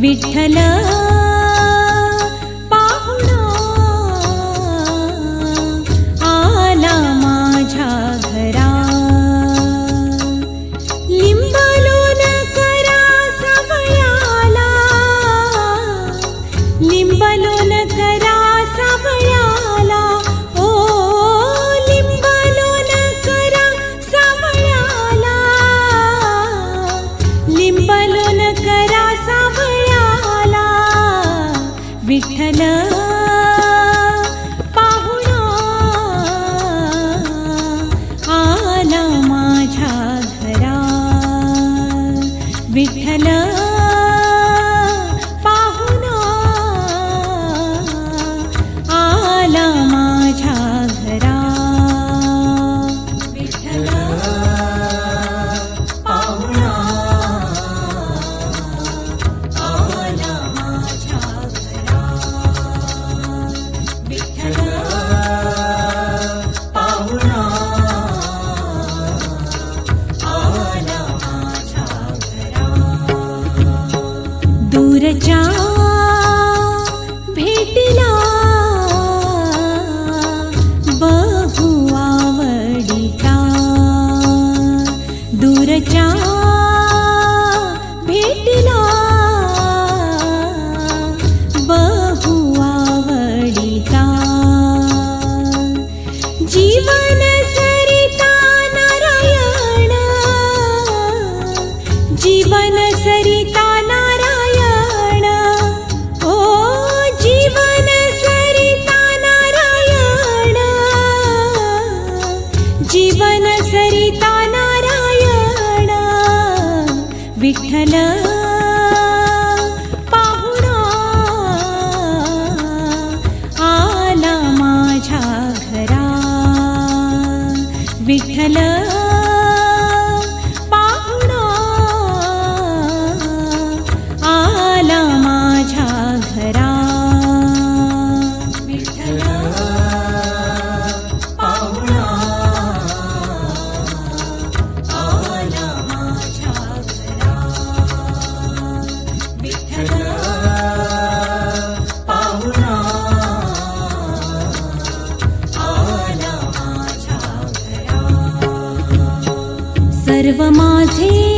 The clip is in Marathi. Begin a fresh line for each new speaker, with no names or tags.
विठ्ठल पाहुणा आला माझ्या घरा. लिंबलोन करा सवयाला लिंबलोन करा सवया 呀。जीवन सर्वमाझे